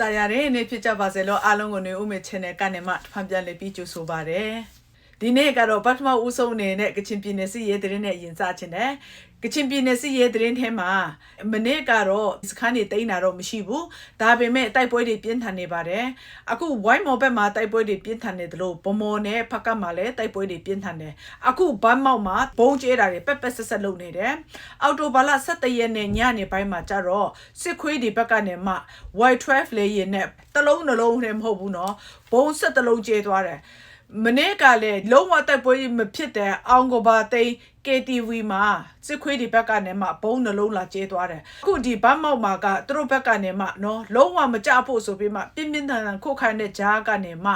တာယာတဲ့နေ့ဖြစ်ကြပါစေလို့အားလုံးကိုနေဦးမေ channel ကနေမှဖန်ပြန်လေးပြီးကြိုဆိုပါရစေဒီနေ့ကတော့ပထမဦးဆုံးအနေနဲ့ကချင်ပြည်နယ်စီရေးသတင်းနဲ့ရင်စချင်တယ် ကချင်ပြည်နယ်စီရေးသတင်းထဲမှာမနေ့ကတော့စခန်းတွေတိန်းတာတော့မရှိဘူးဒါပေမဲ့တိုက်ပွဲတွေပြင်းထန်နေပါတယ်အခုဝိုင်းမော်ဘက်မှာတိုက်ပွဲတွေပြင်းထန်နေသလိုဗမော်နဲ့ဖက်ကမှာလည်းတိုက်ပွဲတွေပြင်းထန်တယ်အခုဘမ်းမောက်မှာဘုံကျဲတာတွေပက်ပက်ဆက်ဆက်လုပ်နေတယ်အော်တိုဘာလ17ရက်နေ့ညနေပိုင်းမှာကျတော့စစ်ခွေးတွေဘက်ကနေမှ Y12 လေရင်နဲ့တလုံးနှလုံးနဲ့မဟုတ်ဘူးเนาะဘုံဆက်တလုံးကျဲသွားတယ် မနေ့ကလည်းလုံးဝတိုက်ပွဲမဖြစ်တဲ့အောင်ကဘာသိန်း KTV မှာစစ်ခွေးဒီဘက်ကနေမှဘုံနှလုံးလာကျဲသွားတယ်အခုဒီဘတ်မောက်မှာကသူတို့ဘက်ကနေမှနော်လုံးဝမကြဖို့ဆိုပြီးမှပြင်းပြင်းထန်ထန်ခုတ်ခိုင်းတဲ့ဂျားကနေမှ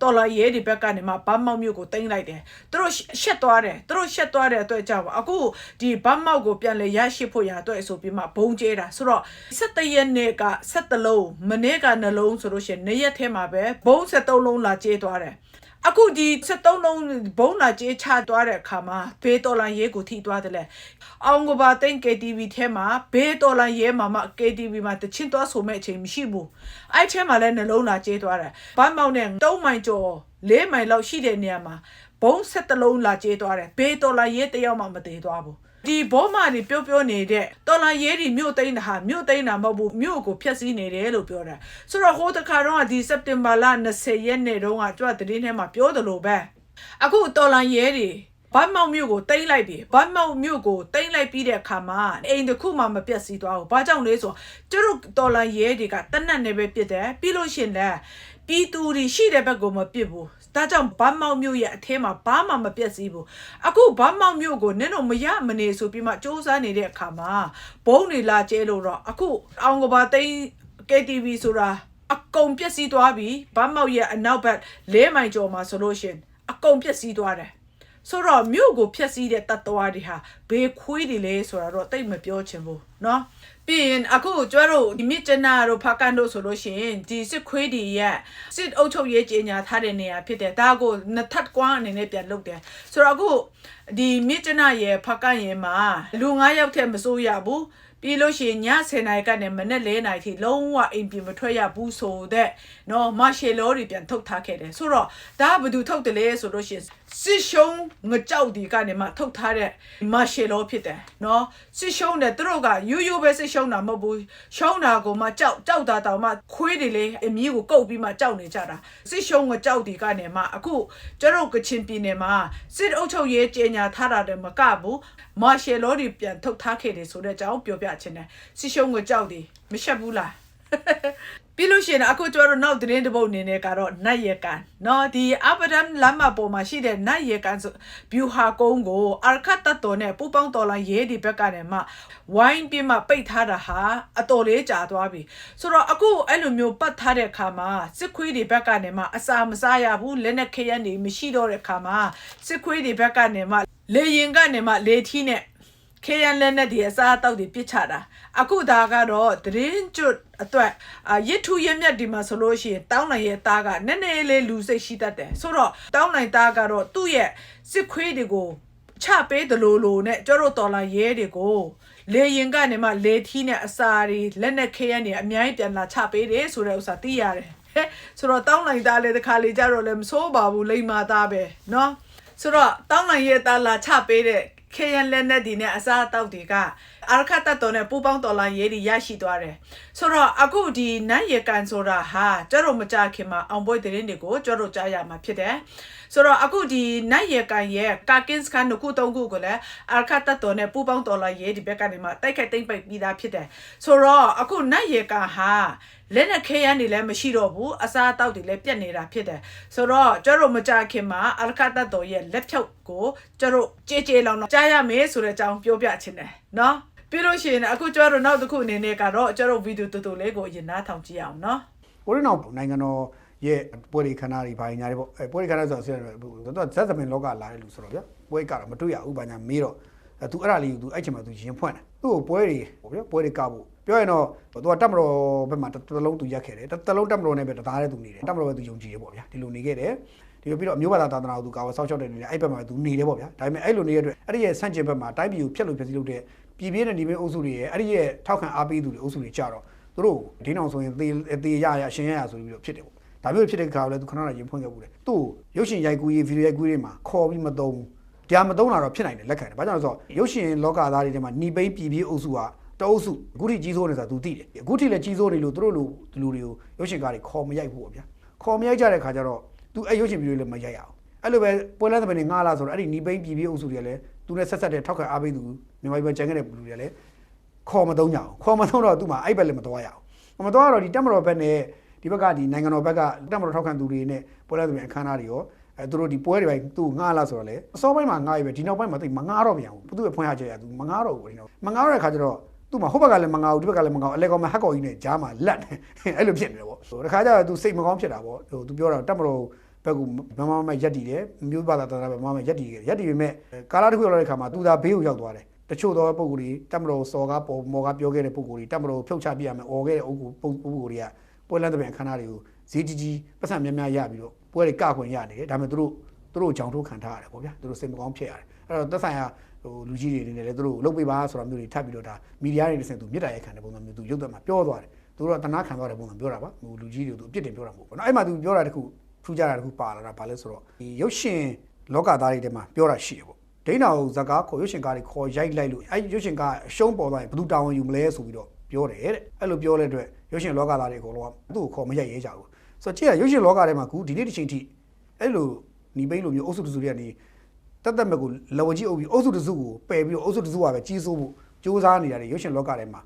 တော်လာရဲဒီဘက်ကနေမှဘတ်မောက်မြို့ကိုတင်လိုက်တယ်သူတို့ရှက်သွားတယ်သူတို့ရှက်သွားတဲ့အတွက်ကြောင့်အခုဒီဘတ်မောက်ကိုပြန်လဲရရှိဖို့ရအတွက်ဆိုပြီးမှဘုံကျဲတာဆိုတော့17ရက်နေ့က17လုံးမနေ့ကနှလုံးဆိုလို့ရှိရင်နေ့ရက်ထဲမှာပဲဘုံ73လုံးလာကျဲသွားတယ် အခုဒီ73လုံးဘုံလာကြေးချသွားတဲ့အခါမှာဘေးတော်လန်ရဲကိုထိသွားတယ်လေအောင်ကဘာသိန်း KTV ထဲမှာဘေးတော်လန်ရဲမှာမှ KTV မှာတချင်းသွားဆိုမဲ့အချိန်မရှိဘူးအဲ့ထဲမှာလည်းနှလုံးလာကြေးသွားတယ်ဘမ်းမောက်နဲ့3မိုင်ကျော်4မိုင်လောက်ရှိတဲ့နေရာမှာဘုံ73လုံးလာကြေးသွားတယ်ဘေးတော်လန်ရဲတယောက်မှမသေးသွားဘူး ဒီဘောမာတွေပြောပြောနေတဲ့တော်လာရဲဒီမြို့သိမ်းတာဟာမြို့သိမ်းတာမဟုတ်ဘူးမြို့ကိုဖျက်ဆီးနေတယ်လို့ပြောတာဆိုတော့ဟိုတခါတော့ဒီစက်တင်ဘာလ20ရက်နေ့တုန်းကကြွတဲ့တင်းထဲမှာပြောတယ်လို့ပဲအခုတော်လာရဲတွေဘတ်မောက်မြို့ကိုတိမ့်လိုက်ပြီဘတ်မောက်မြို့ကိုတိမ့်လိုက်ပြီးတဲ့အခါမှာအိမ်တစ်ခုမှမပြတ်စီသွားဘူးဘာကြောင့်လဲဆိုကျတို့တော်လာရဲတွေကတနတ်နေပဲပြစ်တယ်ပြီးလို့ရှင်လဲပြည်သူတွေရှိတဲ့ဘက်ကိုမပြစ်ဘူး ဒါကြောင့်ဘတ်မောက်မြို့ရဲ့အထဲမှာဘာမှမပြတ်စည်းဘူးအခုဘတ်မောက်မြို့ကိုနင်းတို့မရမနေဆိုပြီးမှစ조사နေတဲ့အခါမှာဘုံတွေလာကျဲလို့တော့အခုအောင်ကဘာသိန်း KTV ဆိုတာအကုန်ပြက်စီးသွားပြီဘတ်မောက်ရဲ့အနောက်ဘက်လဲမိုင်ကျော်မှာဆိုလို့ရှင်အကုန်ပြက်စီးသွားတယ်ဆိုတော့မြို့ကိုဖျက်ဆီးတဲ့တတ်တော်တွေဟာဘေးခွေးတွေလဲဆိုတာတော့တိတ်မပြောချင်ဘူးเนาะ ပြီးရင်အခုကျွတ်တို့ဒီမြစ်ကျနာတို့ဖကန်တို့ဆိုလို့ရှိရင်ဒီစစ်ခွေးတွေရဲ့စစ်အုပ်ချုပ်ရေးကြီးညာထားတဲ့နေရာဖြစ်တယ်ဒါကိုနှစ်ထပ်ကွမ်းအနေနဲ့ပြန်လုပ်တယ်ဆိုတော့အခုဒီမြစ်ကျနာရဲ့ဖကန်ရဲ့မှာလူ9ယောက်ထက်မစိုးရဘူးပြီးလို့ရှိရင်ည10နာရီကနေမနေ့4နာရီထိလုံးဝအိမ်ပြင်မထွက်ရဘူးဆိုတဲ့နော်မာရှယ်လောတွေပြန်ထုတ်ထားခဲ့တယ်ဆိုတော့ဒါကဘယ်သူထုတ်တယ်လဲဆိုလို့ရှိရင် စစ်ရှုံးငကြောက်ဒီကနေမှထုတ်ထားတဲ့မာရှယ်လောဖြစ်တယ်နော်စစ်ရှုံးတယ်သူတို့ကရိုးရိုးပဲစစ်ရှုံးတာမဟုတ်ဘူးရှုံးတာကိုမှကြောက်ကြောက်တာတောင်မှခွေးတွေလေအမီးကိုကုတ်ပြီးမှကြောက်နေကြတာစစ်ရှုံးငကြောက်ဒီကနေမှအခုကျတို့ကချင်ပြည်နယ်မှာစစ်အုပ်ချုပ်ရေးကြေညာထားတာတည်းမကဘူးမာရှယ်လောတွေပြန်ထုတ်ထားခဲ့တယ်ဆိုတဲ့အကြောင်းပြောပြချင်တယ်စစ်ရှုံးငကြောက်ဒီမရှက်ဘူးလား ပြီးလို့ရှိရင်အခုကျတော့နောက်သတင်းတစ်ပုဒ်အနေနဲ့ကတော့နတ်ရကန်เนาะဒီအဗဒမ်လမ်းမပေါ်မှာရှိတဲ့နတ်ရကန်ဆိုဘျူဟာကုန်းကိုအာခတ်တတ်တော်နဲ့ပူပေါင်းတော်လိုင်းရဲဒီဘက်ကနေမှဝိုင်းပြမှပိတ်ထားတာဟာအတော်လေးကြာသွားပြီဆိုတော့အခုအဲ့လိုမျိုးပတ်ထားတဲ့အခါမှာစစ်ခွေးတွေဘက်ကနေမှအစာမစားရဘူးလက်နဲ့ခရက်နေမရှိတော့တဲ့အခါမှာစစ်ခွေးတွေဘက်ကနေမှလေရင်ကနေမှလေထီးနဲ့ခေရန်လက်နဲ့ဒီအစားအသောက်တွေပြစ်ချတာ အခုဒါကတော့သတင်းကျွတ်အတွက်ရစ်ထူရမြက်ဒီမှာဆိုလို့ရှိရင်တောင်းနိုင်ရဲ့သားကနည်းနည်းလေးလူစိတ်ရှိတတ်တယ်ဆိုတော့တောင်းနိုင်သားကတော့သူ့ရဲ့စစ်ခွေးတွေကိုချပေးတယ်လို့လို့နဲ့ကျတို့တော်လာရဲတွေကိုလေရင်ကနေမှလေထီးနဲ့အစာတွေလက်နဲ့ခဲရနေအများကြီးပြန်လာချပေးတယ်ဆိုတဲ့ဥစ္စာသိရတယ်ဟဲ့ဆိုတော့တောင်းနိုင်သားလည်းတစ်ခါလေကြတော့လည်းမစိုးပါဘူးလိမ္မာသားပဲเนาะဆိုတော့တောင်းနိုင်ရဲ့သားလာချပေးတဲ့ခေရန်လက်နဲ့ဒီနဲ့အစားအသောက်တွေက အာရခတ်တတော်နဲ့ပူပေါင်းတော်လာရေးတွေရရှိသွားတယ်ဆိုတော့အခုဒီနတ်ရကန်ဆိုတာဟာကျတော့မကြခင်မှာအောင်ပွဲသတင်းတွေကိုကျတော့ကြားရမှာဖြစ်တယ်ဆိုတော့အခုဒီနတ်ရကန်ရဲ့ကာကင်းစကန်တို့ခုတုံးခုကိုလည်းအာရခတ်တတော်နဲ့ပူပေါင်းတော်လာရေးဒီဘက်ကနေမှတိုက်ခိုက်သိမ့်ပိတ်ပြီးသားဖြစ်တယ်ဆိုတော့အခုနတ်ရကန်ဟာလက်နဲ့ခဲရန်တွေလည်းမရှိတော့ဘူးအစားအသောက်တွေလည်းပြတ်နေတာဖြစ်တယ်ဆိုတော့ကျတို့မကြခင်မှာအလကတတ်တော်ရဲ့လက်ဖြုတ်ကိုကျတို့ကြေကြေလောင်တော့ကြားရမယ်ဆိုတဲ့အကြောင်းပြောပြချင်တယ်နော် ပြီးလို့ရှိရင်အခုကျတော့နောက်တစ်ခုအနေနဲ့ကတော့ကျတို့ဗီဒီယိုတူတူလေးကိုရင်နားထောင်ကြည့်အောင်နော် ကိုရင်းအောင်နိုင်ငံတော်ရဲ့ပွဲတွေခန္ဓာတွေဘာညာတွေပေါ့အဲပွဲတွေခန္ဓာဆိုတော့ဆရာတို့သူကဇက်သမင်လောကလာတဲ့လူဆိုတော့ဗျာပွဲကတော့မတွေ့ရဘူးဘာညာမေးတော့အဲ तू အဲ့ဒါလေးကို तू အဲ့ချိန်မှာ तू ရင်ဖွင့်တယ်သူ့ကိုပွဲတွေပေါ့ဗျာပွဲတွေကဖို့ပြောရင်တော့သူကတက်မတော်ဘက်မှာတစ်လုံး तू ရက်ခဲ့တယ်တစ်လုံးတက်မတော်နဲ့ပဲတသားတည်း तू နေတယ်တက်မတော်ပဲ तू ယုံကြည်တယ်ပေါ့ဗျာဒီလိုနေခဲ့တယ်ဒီလိုပြီးတော့အမျိုးဘာသာသာသနာကို तू ကာဝဆောက်ရှောက်တဲ့နေတယ်အဲ့ဘက်မှာ तू နေတယ်ပေါ့ဗျာဒါပေမဲ့အဲ့လိုနေတဲ့အတွက်အဲ့ဒီရဲ့ဆန့်ကျင်ဘက်မှာတိုင်းပြည်ကိုဖျက်လို့ဖျက်ဆီးလို့တဲ့ ပြည်ပြင်းတဲ့ဒီဘက်အုပ်စုတွေရဲ့အဲ့ဒီရဲ့ထောက်ခံအားပေးသူတွေအုပ်စုတွေကြတော့သူတို့ဒင်းအောင်ဆိုရင်သေသေရရအရှင်ရရဆိုပြီးတော့ဖြစ်တယ်ပေါ့ဒါမျိုးဖြစ်တဲ့ခါကလည်းသူခဏတော့ရင်ဖွင့်ခဲ့ဘူးတယ်သူ့ရုပ်ရှင်ရိုက်ကူးရေးဗီဒီယိုရိုက်ကူးရေးမှာခေါ်ပြီးမသုံးဘူးတရားမသုံးတာတော့ဖြစ်နိုင်တယ်လက်ခံတယ်ဘာကြောင့်လဲဆိုတော့ရုပ်ရှင်လောကသားတွေထဲမှာနှီးပိပြည်ပြင်းအုပ်စုကတအုပ်စုအခုထိကြီးစိုးနေဆိုတာ तू သိတယ်အခုထိလည်းကြီးစိုးနေလို့သူတို့လူလူတွေကိုရုပ်ရှင်ကားတွေခေါ်မရိုက်ဘူးပေါ့ဗျာခေါ်မရိုက်ကြတဲ့ခါကျတော့ तू အဲ့ရုပ်ရှင်ဗီဒီယိုလည်းမရိုက်ရအောင်အဲ့လိုပဲပွဲလန်းသမီးတွေငှားလာဆိုတော့အဲ့ဒီနီးပိန်းပြည်ပြည့်အုပ်စုတွေကလည်း तू နဲ့ဆက်ဆက်တဲ့ထောက်ခံအားပေးသူ မြန်မာပြည်ပဲကျန်ခဲ့တဲ့လူတွေကလည်းခေါ်မသုံးကြအောင်ခေါ်မသုံးတော့သူ့မှာအဲ့ဘက်လည်းမတော်ရအောင်မတော်တော့ဒီတက်မတော်ဘက်နဲ့ဒီဘက်ကဒီနိုင်ငံတော်ဘက်ကတက်မတော်ထောက်ခံသူတွေနဲ့ပွဲလဲသူတွေအခမ်းအနားတွေရောအဲသူတို့ဒီပွဲတွေပိုင်းသူ့ငှားလာဆိုတော့လေအစောပိုင်းမှာငှားရပဲဒီနောက်ပိုင်းမှာသိမငှားတော့ပြန်ဘူးသူ့ရဲ့ဖွင့်ရချက်ရသူမငှားတော့ဘူးဒီနောက်မငှားတော့တဲ့ခါကျတော့သူ့မှာဟိုဘက်ကလည်းမငှားဘူးဒီဘက်ကလည်းမငှားဘူးအလဲကောင်မဟက်ကော်ကြီးနဲ့ဂျားမှာလက်နေအဲ့လိုဖြစ်နေတယ်ပေါ့ဟိုတခါကျတော့သူစိတ်မကောင်းဖြစ်တာပေါ့ဟိုသူပြောတာတက်မတော်ဘက်ကမမမရက်တည်တယ်မျိုးပါတာတာပဲမမရက်တည်တယ်ရက်တည်ပေမဲ့ကာလာတစ်ခုရောက်တဲ့ခါမှာသူသာဘေးကိုရောက်သွားတယ် တချို့သောပုံကိုယ်တွေတက်မတော်စော်ကားပေါ်မော်ကားပြောခဲ့တဲ့ပုံကိုယ်တွေတက်မတော်ဖြုတ်ချပြရမယ်អော်ခဲ့တဲ့အုပ်ကိုပုံပုံကိုယ်တွေကပွဲလန်းတဲ့ပြန်ခန်းသားတွေကိုဈေးကြီးကြီးပတ်စံများများရပြီးတော့ပွဲတွေကခွင့်ရနေတယ်ဒါပေမဲ့သူတို့သူတို့ကြောင်ထိုးခံထားရတယ်ပေါ့ဗျာသူတို့စိတ်မကောင်းဖြစ်ရတယ်အဲ့တော့သက်ဆိုင်ရာဟိုလူကြီးတွေအနေနဲ့လည်းသူတို့လှုပ်ပေးပါဆိုတာမျိုးတွေထပ်ပြီးတော့ဒါမီဒီယာတွေနဲ့ဆင်သူမြစ်တာရိုက်ခံတဲ့ပုံစံမျိုးသူရုပ်သက်မှာပြောသွားတယ်သူတို့ကတနာခံသွားတဲ့ပုံစံပြောတာပါဟိုလူကြီးတွေသူအပြစ်တင်ပြောတာမဟုတ်ဘူးเนาะအဲ့မှာသူပြောတာတခုထူးခြားတာတခုပါလာတာဘာလဲဆိုတော့ဒီရုပ်ရှင်လောကသားတွေထဲမှာပြောတာရှိတယ်ပေါ့ ဒိန်းနာကိုဇကားခေါ်ရွှေရှင်ကားတွေခေါ်ရိုက်လိုက်လို့အဲ့ရွှေရှင်ကားအရှုံးပေါ်သွားရင်ဘယ်သူတာဝန်ယူမလဲဆိုပြီးတော့ပြောတယ်တဲ့အဲ့လိုပြောတဲ့အတွက်ရွှေရှင်လောကသားတွေအကုန်လုံးကသူ့ကိုခေါ်မရိုက်ရဲကြဘူးဆိုတော့ကြည့်ရရွှေရှင်လောကထဲမှာကူဒီနေ့တစ်ချိန်ထိအဲ့လိုညီပိန်းလိုမျိုးအုပ်စုတစုတွေကနေတက်တက်မဲ့ကိုလဝကြီးအုပ်ပြီးအုပ်စုတစုကိုပယ်ပြီးတော့အုပ်စုတစုကပဲကြီးစိုးဖို့စူးစမ်းနေတာတွေရွှေရှင်လောကထဲမှာ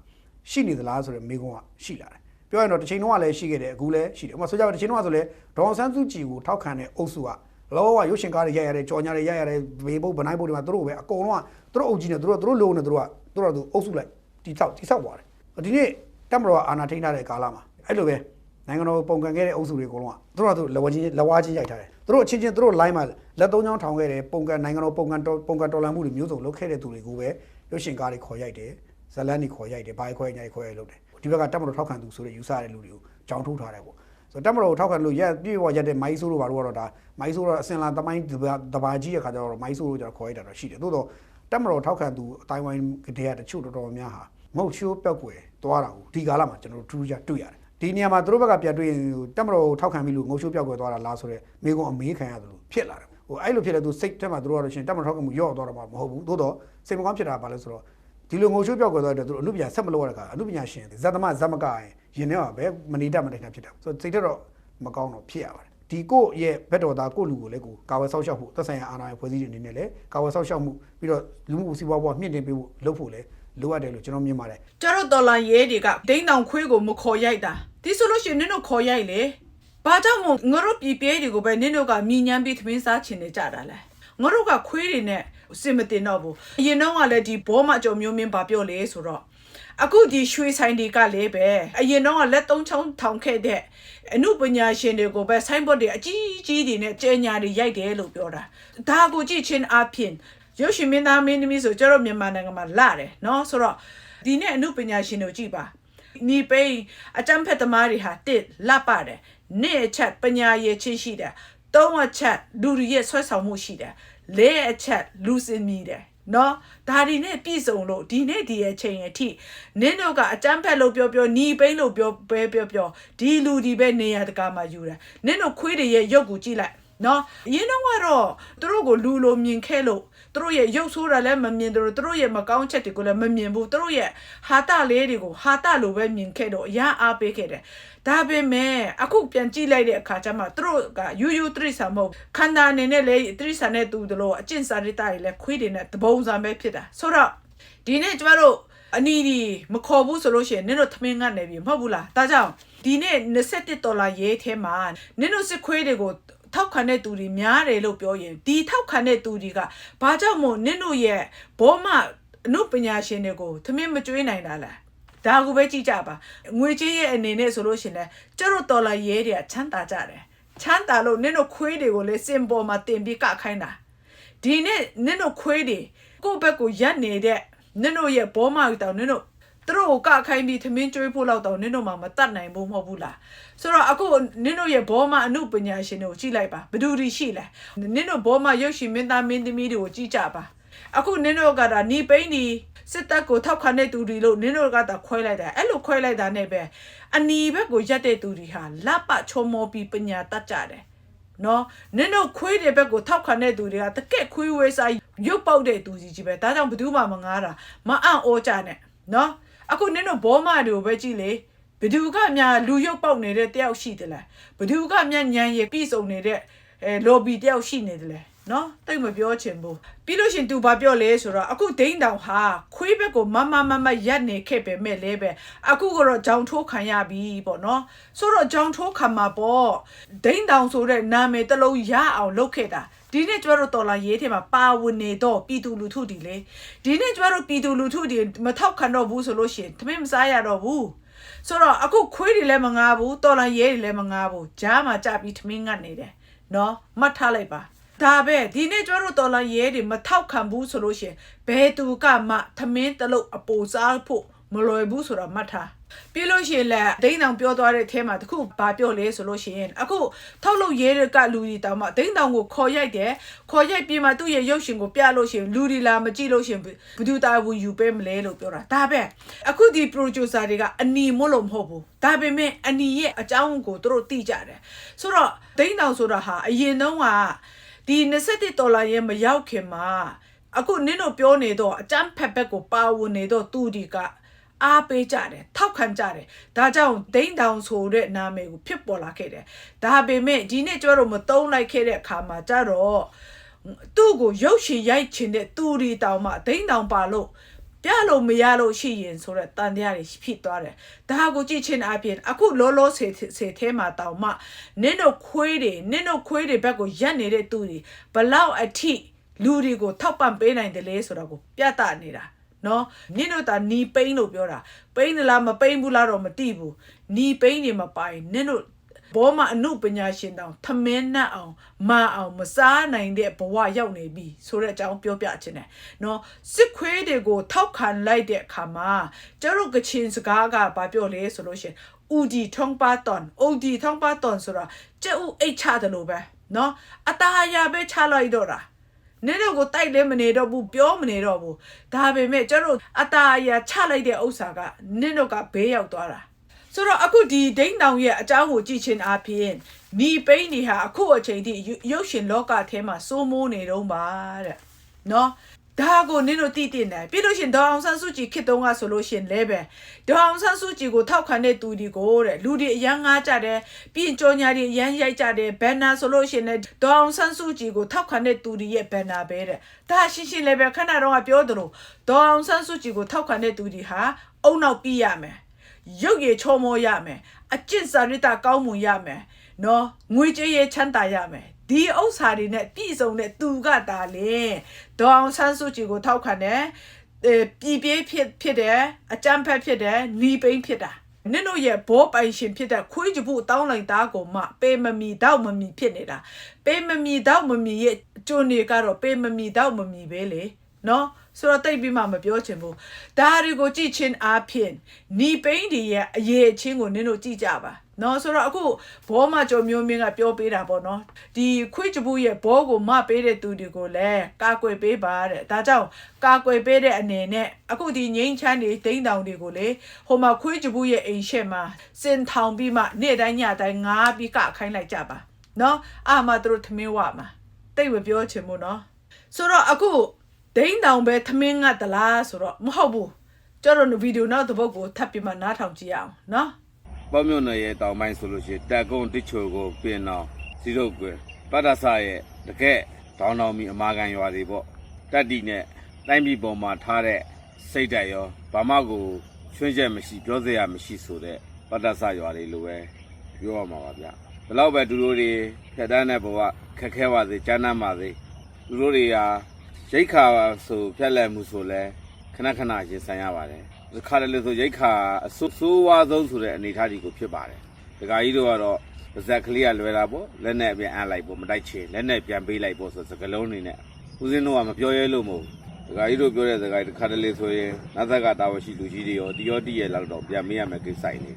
ရှိနေသလားဆိုတဲ့မေးခွန်းကရှိလာတယ်ပြောရင်တော့တစ်ချိန်လုံးကလည်းရှိခဲ့တယ်အခုလည်းရှိတယ်ဥပမာဆိုကြပါတစ်ချိန်လုံးကဆိုလဲဒေါအောင်ဆန်းစုကြည်ကိုထောက်ခံတဲ့အုပ်စုက လောကရုပ်ရှင်ကားတွေရိုက်ရတယ်ကြော်ညာတွေရိုက်ရတယ်ဘေးဘုတ်ဗနိုင်ဘုတ်တွေမှာသူတို့ပဲအကုန်လုံးကသူတို့အုပ်ကြီးနဲ့သူတို့သူတို့လုံးနဲ့သူတို့ကသူတို့ကသူအုပ်စုလိုက်တိဆောက်တိဆောက်သွားတယ်ဒီနေ့တက်မတော်ကအာနာထိန်းထားတဲ့ကာလမှာအဲ့လိုပဲနိုင်ငံတော်ပုံကန်ခဲ့တဲ့အုပ်စုတွေအကုန်လုံးကသူတို့ကသူလဝကြီးလဝါကြီးရိုက်ထားတယ်သူတို့အချင်းချင်းသူတို့ line မှာလက်သုံးချောင်းထောင်ခဲ့တယ်ပုံကန်နိုင်ငံတော်ပုံကန်တော်ပုံကန်တော်လန်မှုတွေမျိုးစုံလုပ်ခဲ့တဲ့သူတွေကိုပဲရုပ်ရှင်ကားတွေခေါ်ရိုက်တယ်ဇလန်တွေခေါ်ရိုက်တယ်ဘာခေါ်ရိုက်ခေါ်ရိုက်လုပ်တယ်ဒီဘက်ကတက်မတော်ထောက်ခံသူဆိုတဲ့ယူဆတဲ့လူတွေကိုကြောင်းထိုးထားတယ်ပေါ့ ဆိုတော့တက်မတော်ကိုထောက်ခံလို့ရက်ပြည့်ဝရက်တဲ့မိုင်းဆိုးတို့ဘာလို့ကတော့ဒါမိုင်းဆိုးတော့အစင်လာတမိုင်းတဘာကြီးရဲ့ခါကျတော့မိုင်းဆိုးတို့ကျတော့ခေါ်ရတာတော့ရှိတယ်သို့တော့တက်မတော်ထောက်ခံသူအတိုင်းဝိုင်းကတည်းကတချို့တော်တော်များဟာမဟုတ်ရှိုးပျောက်ကွယ်သွားတာကိုဒီကာလမှာကျွန်တော်တို့ထူးခြားတွေ့ရတယ်ဒီနေရာမှာသူတို့ဘက်ကပြန်တွေ့ရင်တက်မတော်ကိုထောက်ခံပြီလို့ငုံရှိုးပျောက်ကွယ်သွားတာလားဆိုတော့မိကုံအမေးခံရတယ်လို့ဖြစ်လာတယ်ဟိုအဲ့လိုဖြစ်လဲသူစိတ်ထဲမှာသူတို့ကတော့ရှင်တက်မတော်ထောက်ခံမှုရော့သွားတော့မှာမဟုတ်ဘူးသို့တော့စိတ်မကောင်းဖြစ်တာဘာလဲဆိုတော့ဒီလိုငုံရှိုးပျောက်ကွယ်သွားတဲ့သူတို့အမှုပညာဆက်မလုပ်ရတဲ့ခါအမှုပညာရှင်ဇတ်သမဇတ်မကရင် ရင်ထဲမှာပဲမနေတတ်မနေတတ်ဖြစ်တယ်ဆိုတော့စိတ်ထဲတော့မကောင်းတော့ဖြစ်ရပါတယ်ဒီကိုယ့်ရဲ့ဘက်တော်သားကိုယ့်လူကိုလည်းကိုကာဝယ်ဆောက်ရှောက်ဖို့သက်ဆိုင်ရာအာဏာရေးဖွဲ့စည်းတွေအနေနဲ့လည်းကာဝယ်ဆောက်ရှောက်မှုပြီးတော့လူမှုစီးပွားဘဝမြင့်တင်ပေးဖို့လုပ်ဖို့လည်းလိုအပ်တယ်လို့ကျွန်တော်မြင်ပါတယ်ကျတော့ဒေါ်လာရဲတွေကဒိန်းတောင်ခွေးကိုမခေါ်ရိုက်တာဒီဆိုလို့ရှိရင်နင်တို့ခေါ်ရိုက်လေဘာကြောင့်မို့ငါတို့ပြည်ပြဲတွေကိုပဲနင်တို့ကမြည်ညမ်းပြီးသမင်းစားချင်နေကြတာလဲငါတို့ကခွေးတွေနဲ့စင်မတင်တော့ဘူးအရင်တော့ကလည်းဒီဘောမကြော်မျိုးမင်းဘာပြောလဲဆိုတော့ အခုဒီရွှေဆိုင်တွေကလည်းပဲအရင်တော့ကလက်သုံးချောင်းထောင်ခဲ့တဲ့အမှုပညာရှင်တွေကိုပဲဆိုင်းဘုတ်တွေအကြီးကြီးတွေနဲ့ကျဲညာတွေရိုက်တယ်လို့ပြောတာဒါကိုကြည့်ချင်းအဖြစ်ရုပ်ရှင်မင်းသားမင်းသမီးဆိုကျတော့မြန်မာနိုင်ငံမှာလာတယ်เนาะဆိုတော့ဒီနေ့အမှုပညာရှင်တို့ကြည့်ပါ နီပိန်အကြမ်းဖက်သမားတွေဟာတစ်လက်ပါတယ်နေ့အချက်ပညာရည်ချင်းရှိတယ်သုံးအချက်လူတွေရဲ့ဆွဲဆောင်မှုရှိတယ်လေးအချက်လူစင်မိတယ် နော်ဒါဒီနဲ့ပြည့်စုံလို့ဒီနေ့ဒီရဲ့ချိန်အထိနင်းတို့ကအကြမ်းဖက်လို့ပြောပြောနီပိန်လို့ပြောပဲပြောပြောဒီလူဒီပဲနေရတကာမှာယူတယ်နင်းတို့ခွေးတွေရဲ့ရုပ်ကိုကြည့်လိုက် နော်အရင်တော့ကတော့သူတို့ကိုလူလိုမြင်ခဲ့လို့သူတို့ရဲ့ရုပ်ဆိုးတာလည်းမမြင်သူတို့သူတို့ရဲ့မကောင်းချက်တွေကိုလည်းမမြင်ဘူးသူတို့ရဲ့ဟာတလေးတွေကိုဟာတလိုပဲမြင်ခဲ့တော့အရာအားပေးခဲ့တယ်ဒါပေမဲ့အခုပြန်ကြည့်လိုက်တဲ့အခါကျမှသူတို့ကယူယူတရိษံမဟုတ်ခန္ဓာအနေနဲ့လေတရိษံနဲ့တူတယ်လို့အကျင့်စာရိတ္တတွေလည်းခွေးတွေနဲ့တပုံစံပဲဖြစ်တာဆိုတော့ဒီနေ့ကျမတို့အနီဒီမခေါ်ဘူးဆိုလို့ရှိရင်နင်တို့သမင်းငတ်နေပြီမဟုတ်ဘူးလားဒါကြောင့်ဒီနေ့27ဒေါ်လာရေးထဲမှာနင်တို့စစ်ခွေးတွေကို ထောက်ခံတဲ့သူတွေများတယ်လို့ပြောရင်ဒီထောက်ခံတဲ့သူတွေကဘာကြောင့်မို့နင့်တို့ရဲ့ဘောမအနုပညာရှင်တွေကိုသမင်းမကြွေးနိုင်တာလားဒါကိုပဲကြည့်ကြပါငွေကြေးရဲ့အနေနဲ့ဆိုလို့ရှရင်လဲကျတို့ဒေါ်လာရဲတွေကချမ်းသာကြတယ်ချမ်းသာလို့နင့်တို့ခွေးတွေကိုလည်းစင်ပေါ်မှာတင်ပြီးကခိုင်းတာဒီနေ့နင့်တို့ခွေးတွေကိုယ့်ဘက်ကိုရက်နေတဲ့နင့်တို့ရဲ့ဘောမယူတောင်နင့်တို့ သူတို့ကိုကခိုင်းပြီးသမင်းကျွေးဖို့လောက်တော့နင့်တို့မှမတတ်နိုင်ဘူးမဟုတ်ဘူးလားဆိုတော့အခုနင့်တို့ရဲ့ဘောမအမှုပညာရှင်တွေကိုကြည့်လိုက်ပါဘယ်သူတွေရှိလဲနင့်တို့ဘောမရုပ်ရှင်မင်းသားမင်းသမီးတွေကိုကြည့်ကြပါအခုနင်းတို့ကဒါနီပိန်းဒီစစ်တပ်ကိုထောက်ခံတဲ့သူတွေလို့နင်းတို့ကဒါခွဲလိုက်တာအဲ့လိုခွဲလိုက်တာနဲ့ပဲအနီဘက်ကိုရက်တဲ့သူတွေဟာလက်ပချုံမောပြီးပညာတတ်ကြတယ်နော်နင်းတို့ခွေးတဲ့ဘက်ကိုထောက်ခံတဲ့သူတွေကတကက်ခွေးဝဲစားရုပ်ပေါက်တဲ့သူကြီးကြီးပဲဒါကြောင့်ဘယ်သူမှမငားတာမအံ့ဩကြနဲ့နော် အခုနင်းတို့ဘောမတွေကိုပဲကြည့်လေဘယ်သူကများလူရုပ်ပေါက်နေတဲ့တယောက်ရှိတယ်လားဘယ်သူကများညံရည်ပြည်စုံနေတဲ့အဲ lobby တယောက်ရှိနေတယ်လေ နော်တိတ်မပြောချင်ဘူးပြီးလို့ရှရင်သူဘာပြောလဲဆိုတော့အခုဒိန်းတောင်ဟာခွေးဘက်ကိုမမမမရက်နေခဲ့ပေမဲ့လည်းပဲအခုကတော့ဂျောင်ထိုးခံရပြီပေါ့နော်ဆိုတော့ဂျောင်ထိုးခံမှာပေါ့ဒိန်းတောင်ဆိုတဲ့နာမည်တစ်လုံးရအောင်လုပ်ခဲ့တာဒီနေ့ကျမတို့တော်လာရေးထဲမှာပါဝင်နေတော့ပြည်သူလူထုတွေလေဒီနေ့ကျမတို့ပြည်သူလူထုတွေမထောက်ခံတော့ဘူးဆိုလို့ရှရင်သမင်းမစားရတော့ဘူးဆိုတော့အခုခွေးတွေလည်းမငားဘူးတော်လန်ရဲတွေလည်းမငားဘူးကြားမှာကြပြီးထမင်းငတ်နေတယ်နော်မှတ်ထားလိုက်ပါ ဒါပဲဒီနေ့ကျတို့တော်လန်ရဲတွေမထောက်ခံဘူးဆိုလို့ရှရင်ဘယ်သူကမှထမင်းတစ်လုံးအပူစားဖို့မလွယ်ဘူးဆိုတော့မှတ်ထားပြီးလို့ရှိရင်လည်းဒိန်းတောင်ပြောသွားတဲ့အထဲမှာတခုဘာပြောလဲဆိုလို့ရှိရင်အခုထောက်လို့ရဲတွေကလူတွေတောင်မှဒိန်းတောင်ကိုခေါ်ရိုက်တယ်ခေါ်ရိုက်ပြီးမှသူ့ရဲ့ရုပ်ရှင်ကိုပြလို့ရှိရင်လူတွေလာမကြည့်လို့ရှိရင်ဘယ်သူတာဝန်ယူပေးမလဲလို့ပြောတာဒါပဲအခုဒီ producer တွေကအနီမို့လို့မဟုတ်ဘူးဒါပေမဲ့အနီရဲ့အကြောင်းကိုသူတို့သိကြတယ်ဆိုတော့ဒိန်းတောင်ဆိုတာဟာအရင်တုန်းက ဒီ27ဒေါ်လာရဲ့မရောက်ခင်မှာအခုနင်းတို့ပြောနေတော့အကျန်းဖက်ဘက်ကိုပါဝင်နေတော့သူဒီကအားပေးကြတယ်ထောက်ခံကြတယ်ဒါကြောင့်ဒိန်းတောင်ဆိုတဲ့နာမည်ကိုဖြစ်ပေါ်လာခဲ့တယ်ဒါပေမဲ့ဒီနေ့ကျတော့မတုံးလိုက်ခဲ့တဲ့အခါမှာကျတော့သူ့ကိုရုပ်ရှင်ရိုက်ချင်တဲ့သူတွေတောင်မှဒိန်းတောင်ပါလို့ ပြလို့မရလို့ရှိရင်ဆိုတော့တန်တရားတွေဖြစ်သွားတယ်ဒါကိုကြည့်ချင်းအပြင်အခုလောလောဆယ်ဆယ်ထဲမှာတောင်မှနင်းတို့ခွေးတွေနင်းတို့ခွေးတွေဘက်ကိုရက်နေတဲ့သူတွေဘလောက်အထိလူတွေကိုထောက်ပံ့ပေးနိုင်တယ်လဲဆိုတော့ကိုပြသနေတာနော်နင့်တို့ဒါနီပိန်းလို့ပြောတာပိန်းသလားမပိန်းဘူးလားတော့မသိဘူးနီပိန်းနေမပိုင်နင့်တို့ ဘောမအနုပညာရှင်တောင်ထမင်းနဲ့အောင်မအောင်မစားနိုင်တဲ့ဘဝရောက်နေပြီဆိုတဲ့အကြောင်းပြောပြချင်တယ်နော်စစ်ခွေးတွေကိုထောက်ခံလိုက်တဲ့အခါမှာကျတို့ကချင်စကားကဘာပြောလဲဆိုလို့ရှရင်ဦးဒီထုံးပါတွန်ဦးဒီထုံးပါတွန်ဆိုတာကျဦးအိတ်ချတယ်လို့ပဲနော်အတားရပဲချလိုက်တော့တာနင်တို့ကိုတိုက်လဲမနေတော့ဘူးပြောမနေတော့ဘူးဒါပေမဲ့ကျတို့အตาအရာချလိုက်တဲ့ဥစ္စာကနင်တို့ကဘေးရောက်သွားတာ ဆိုတော့အခုဒီဒိန်းတောင်ရဲ့အကြောင်းကိုကြည့်ချင်းအပြင်နီပိန်းနေဟာအခုအချိန်ထိရုရုပ်ရှင်လောကထဲမှာစိုးမိုးနေတော့ပါတဲ့နော်ဒါကိုနင်တို့တည်တည်နေပြီလို့ရှရင်ဒေါအောင်ဆန်းစုကြည်ခေတ်တုန်းကဆိုလို့ရှရင်လဲပဲဒေါအောင်ဆန်းစုကြည်ကိုထောက်ခံတဲ့သူတွေကိုတဲ့လူတွေအရန်ငားကြတယ်ပြီးရင်ကြော်ညာတွေအရန်ရိုက်ကြတယ်ဘန်နာဆိုလို့ရှရင်လည်းဒေါအောင်ဆန်းစုကြည်ကိုထောက်ခံတဲ့သူတွေရဲ့ဘန်နာပဲတဲ့ဒါရှင်းရှင်းလေးပဲခဏတော့ကပြောသလိုဒေါအောင်ဆန်းစုကြည်ကိုထောက်ခံတဲ့သူတွေဟာအုံနောက်ပြီးရမယ် ရုပ်ရည်ချောမောရမယ်အကျင့်စာရိတ္တကောင်းမွန်ရမယ်နော်ငွေကြေးရချမ်းသာရမယ်ဒီဥစ္စာတွေနဲ့ပြည့်စုံတဲ့သူကတာလေဒေါအောင်ဆန်းစုကြည်ကိုထောက်ခံတယ်အဲပြည်ပြေးဖြစ်ဖြစ်တယ်အကြမ်းဖက်ဖြစ်တယ်နီးပိန်းဖြစ်တာနင်တို့ရဲ့ဘောပိုင်ရှင်ဖြစ်တဲ့ခွေးကြဖို့တောင်းလိုက်သားကိုမှပေးမမီတော့မမီဖြစ်နေတာပေးမမီတော့မမီရဲ့အကျိုးနေကတော့ပေးမမီတော့မမီပဲလေနော် ဆိုတော့တိတ်ပြီးမှမပြောချင်ဘူးဒါတွေကိုကြည့်ချင်းအားဖြင့်နီပိန်းဒီရဲ့အရေးအချင်းကိုနင်တို့ကြည့်ကြပါနော်ဆိုတော့အခုဘောမကျော်မျိုးမင်းကပြောပေးတာပေါ့နော်ဒီခွေးချဘူးရဲ့ဘောကိုမပေးတဲ့သူတွေကိုလည်းကာကွယ်ပေးပါတဲ့ဒါကြောင့်ကာကွယ်ပေးတဲ့အနေနဲ့အခုဒီငိမ့်ချမ်းတွေဒိန်းတောင်တွေကိုလေဟိုမှာခွေးချဘူးရဲ့အိမ်ရှက်မှာစင်ထောင်ပြီးမှနေ့တိုင်းညတိုင်းငားပြီးကခိုင်းလိုက်ကြပါနော်အာမသူတို့ထမင်းဝမှာတိတ်မပြောချင်ဘူးနော်ဆိုတော့အခု ဒိန်းတောင်ပဲထမင်းငတ်တလားဆိုတော့မဟုတ်ဘူးကျတော့ဗီဒီယိုနောက်တစ်ပုတ်ကိုထပ်ပြီးမှနားထောင်ကြည့်အောင်နော်ပေါ့မြို့နယ်ရဲ့တောင်ပိုင်းဆိုလို့ရှိရင်တက်ကုန်းတစ်ချိုကိုပြင်အောင်စီရုပ်ကွယ်ပတ္တဆရဲ့တကက်တောင်းတောင်းမီအမာခံရွာတွေပေါ့တက်တီနဲ့တိုင်းပြည်ပေါ်မှာထားတဲ့စိတ်ဓာတ်ရောဘာမှကိုချွင်းချက်မရှိပြောစရာမရှိဆိုတဲ့ပတ္တဆရွာတွေလိုပဲပြောရမှာပါဗျဘလောက်ပဲသူတို့တွေဖြတ်တန်းတဲ့ဘဝခက်ခဲပါစေကျန်းမ်းပါစေသူတို့တွေဟာ ရိတ်ခါဆိုဖြတ်လက်မှုဆိုလဲခဏခဏရင်ဆိုင်ရပါတယ်ဒီခါတည်းလို့ဆိုရိတ်ခါအဆိုးဆိုးဝါးဆုံးဆိုတဲ့အနေအထားဒီကိုဖြစ်ပါတယ်ဒကာကြီးတို့ကတော့ပါဇက်ကလေးကလွယ်တာပေါ့လက်နဲ့ပြန်အပ်လိုက်ပေါ့မတိုက်ချေလက်နဲ့ပြန်ပေးလိုက်ပေါ့ဆိုစကလုံးနေနဲ့ဦးစင်းတို့ကမပြောရဲလို့မဟုတ်ဒကာကြီးတို့ပြောတဲ့စကားဒီခါတည်းလို့ဆိုရင်နတ်သက်ကတာဝန်ရှိလူကြီးတွေရောတီရောတီရဲ့လောက်တော့ပြန်မေးရမယ်ကိစ္စနေ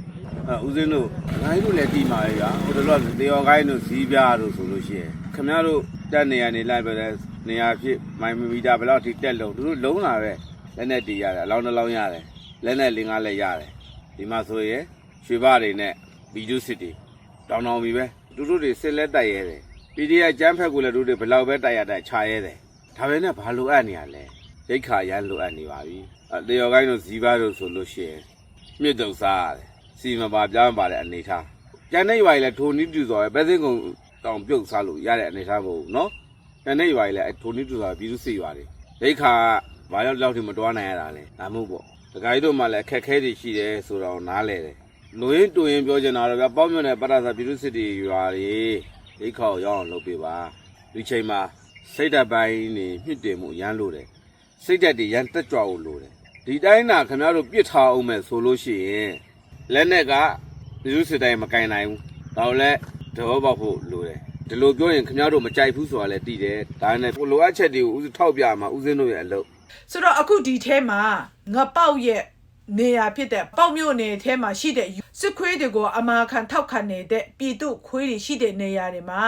အဲဦးစင်းတို့ဒကာကြီးတို့လည်းတီမာရဟိုတော့တေယောကိုင်းတို့ဇီးပြားတို့ဆိုလို့ရှိရင်ခင်ဗျားတို့တက်နေရနေလိုက်ပဲလဲ နေရာဖြစ်မိုင်မီတာဘယ်လောက်ထိတက်လုံးသူတို့လုံးလာပဲလက်နဲ့တီးရတယ်အလောင်းတစ်လောင်းရတယ်လက်နဲ့လင်းကားလည်းရတယ်ဒီမှာဆိုရင်ရွှေဘတွေနဲ့ဘီဒုစစ်တွေတောင်းတောင်းပြီပဲသူတို့တွေစစ်လက်တိုက်ရဲတယ် PDF ကျန်းဖက်ကိုလည်းသူတို့ဘယ်လောက်ပဲတိုက်ရတိုက်ချရဲတယ်ဒါပဲနဲ့ဘာလိုအပ်နေရလဲရိတ်ခါရမ်းလိုအပ်နေပါပြီအတယောကိုင်းတို့ဇီးပါတို့ဆိုလို့ရှိရင်မြစ်တုံစားရတယ်စီမပါပြောင်းပါတဲ့အနေထားကျန်တဲ့ရွာကြီးလည်းထိုနည်းတူဆိုရယ်ပဲစင်းကုံတောင်ပြုတ်စားလို့ရတဲ့အနေထားမဟုတ်ဘူးနော်။ တန်တဲ့ရွာကြီးလည်းထိုနည်းတူတာပြည်သူစစ်ရွာတွေ။ဒိတ်ခါဘာရောက်လောက်ထိမတွားနိုင်ရတာလဲ။ဒါမှမဟုတ်ပေါ့။ဒကာကြီးတို့မှလည်းအခက်ခဲတွေရှိတယ်ဆိုတော့နားလဲတယ်။လူရင်းတူရင်ပြောချင်တာတော့ဗျာပေါ့မြွနဲ့ပရသာပြည်သူစစ်တွေရွာတွေဒိတ်ခါကိုရောက်အောင်လုပ်ပေးပါ။ဒီချိန်မှာစိတ်ဓာတ်ပိုင်းနေမြင့်တင်မှုရမ်းလို့တယ်။စိတ်ဓာတ်တွေရမ်းတက်ကြွဖို့လိုတယ်။ဒီတိုင်းနာခင်ဗျားတို့ပြစ်ထားအောင်မဲ့ဆိုလို့ရှိရင်လက်နဲ့ကပြည်သူစစ်တိုင်းမကင်နိုင်ဘူး။ဒါလည်းသဘောပေါက်ဖို့လိုတယ်။ ဒီလိုပြောရင်ခင်ဗျားတို့မကြိုက်ဘူးဆိုတာလည်းသိတယ်ဒါနဲ့ကိုလိုအပ်ချက်တွေကိုဦးထောက်ပြမှာဦးစင်းတို့ရဲ့အလုပ်ဆိုတော့အခုဒီထဲမှာငပေါက်ရဲ့နေရာဖြစ်တဲ့ပေါက်မြို့နယ်ထဲမှာရှိတဲ့စစ်ခွေးတွေကိုအမာခံထောက်ခံနေတဲ့ပြည်သူခွေးတွေရှိတဲ့နေရာတွေမှာ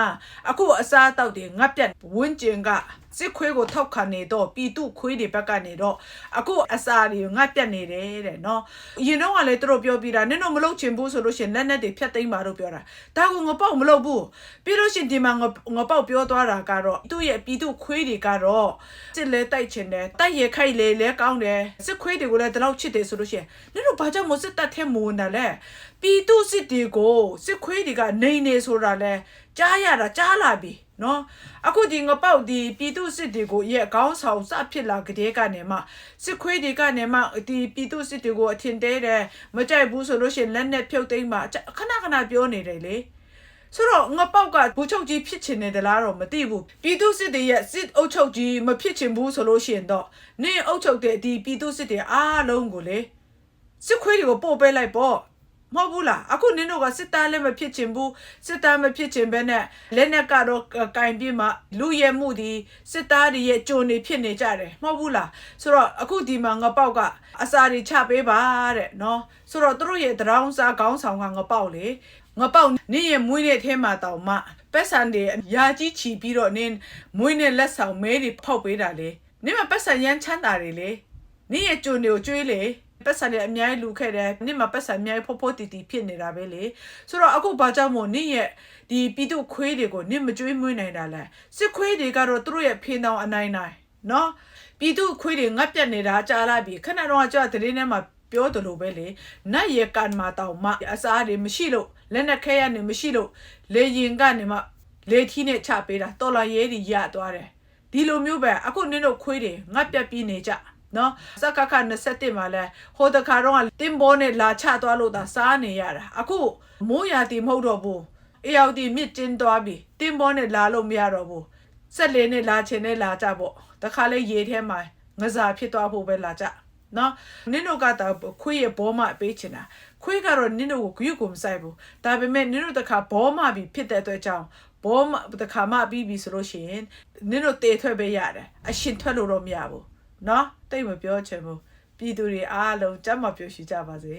အခုအစားအသောက်တွေငတ်ပြတ်ဝန်းကျင်ကစစ်ခွေးကိုထောက်ခံနေတော့ပြည်သူခွေးတွေဘက်ကနေတော့အခုအစာတွေငတ်ပြတ်နေတယ်တဲ့နော်အရင်တော့ကလည်းသူတို့ပြောပြီးတာနင်တို့မလုပ်ချင်ဘူးဆိုလို့ရှရင်လက်နဲ့တွေဖြတ်သိမ်းပါလို့ပြောတာဒါကငပေါက်မလုပ်ဘူးပြီးလို့ရှရင်ဒီမှာငငပေါက်ပြောသွားတာကတော့သူ့ရဲ့ပြည်သူခွေးတွေကတော့စစ်လဲတိုက်ချင်တယ်တိုက်ရခိုက်လေလဲကောင်းတယ်စစ်ခွေးတွေကိုလည်းဒီလောက်ချစ်တယ်ဆိုလို့ရှရင်နင်တို့ဘာကြောင့်မစစ်တပ်ထဲမဝင်တာလဲပြည်သူစစ်တွေကိုစစ်ခွေးတွေကနေနေဆိုတာလဲကြားရတာကြားလာပြီ နော်အခုဒီငပေါက်ဒီပြည်သူစစ်တွေကိုရဲ့ခေါင်းဆောင်စဖြစ်လာကြတဲ့ကနေမှစစ်ခွေးတွေကနေမှဒီပြည်သူစစ်တွေကိုအထင်သေးတယ်မကြိုက်ဘူးဆိုလို့ရှရင်လက်နဲ့ဖြုတ်သိမ်းမှခဏခဏပြောနေတယ်လေဆိုတော့ငပေါက်ကဘူချုပ်ကြီးဖြစ်ချင်တယ်လားတော့မသိဘူးပြည်သူစစ်တွေရဲ့စစ်အုပ်ချုပ်ကြီးမဖြစ်ချင်ဘူးဆိုလို့ရှိရင်တော့နင်းအုပ်ချုပ်တဲ့ဒီပြည်သူစစ်တွေအားလုံးကိုလေစစ်ခွေးတွေကိုပို့ပေးလိုက်ပေါ့ မဟုတ်ဘူးလားအခုနင်းတို့ကစစ်သားလည်းမဖြစ်ချင်ဘူးစစ်သားမဖြစ်ချင်ဘဲနဲ့လက်နက်ကတော့ကင်ပြမှာလူရဲမှုဒီစစ်သားတွေရဲ့ကြုံနေဖြစ်နေကြတယ်မဟုတ်ဘူးလားဆိုတော့အခုဒီမှာငပေါက်ကအစာတွေချပေးပါတဲ့နော်ဆိုတော့သူတို့ရဲ့တရောင်းစားခေါင်းဆောင်ကငပေါက်လေငါပေါက်နင်းရဲ့မွေးတဲ့ထဲမှာတောင်မှပက်ဆန်တွေယာကြီးချီပြီးတော့နင်းမွေးနဲ့လက်ဆောင်မဲတွေဖောက်ပေးတာလေနင်းမပက်ဆန်ရမ်းချမ်းတာတွေလေနင်းရဲ့ကြုံတွေကိုကျွေးလေ ပက်ဆန်တွေအများကြီးလူခဲ့တယ်နင်းမပက်ဆန်အများကြီးဖောဖောတီတီဖြစ်နေတာပဲလေဆိုတော့အခုဘာကြောင့်မို့နင်းရဲ့ဒီပြည်သူခွေးတွေကိုနင်းမကျွေးမွေးနိုင်တာလဲစစ်ခွေးတွေကတော့သူတို့ရဲ့ဖေးတောင်အနိုင်နိုင်နော်ပြည်သူခွေးတွေငတ်ပြတ်နေတာကြားလာပြီခဏတော့ကြာတဲ့င်းထဲမှာပြောတယ်လို့ပဲလေနတ်ရကန်မှာတောင်မှအစားတွေမရှိလို့လက်နဲ့ခဲရနေမရှိလို့လေရင်ကနေမှလေထီးနဲ့ချပေးတာတော်လာရဲကြီးရသွားတယ်ဒီလိုမျိုးပဲအခုနင်းတို့ခွေးတွေငတ်ပြတ်ပြီးနေကြ နော်စကခ27မှာလဲဟိုတခါတော့တင်ဘောနဲ့လာချသွားလို့သာစားနေရတာအခုမိုးရာတီမဟုတ်တော့ဘူးအေယောက်တီမြစ်ကျင်းသွားပြီတင်ဘောနဲ့လာလို့မရတော့ဘူးဆက်လေနဲ့လာချင်နဲ့လာကြပေါ့တခါလဲရေထဲမှာငစားဖြစ်သွားဖို့ပဲလာကြနော်နင်တို့ကတော့ခွေးရဲ့ဘောမပေးချင်တာခွေးကတော့နင်တို့ကိုဂရုကိုမစိုက်ဘူးဒါပေမဲ့နင်တို့တခါဘောမပြီးဖြစ်တဲ့အတွက်ကြောင့်ဘောမတခါမှပြီးပြီဆိုလို့ရှိရင်နင်တို့တေထွက်ပေးရတယ်အရှင်ထွက်လို့တော့မရဘူး နော်တိတ်မပြောချင်ဘူးပြည်သူတွေအားလုံးကြမ်းမပြောရှိကြပါစေ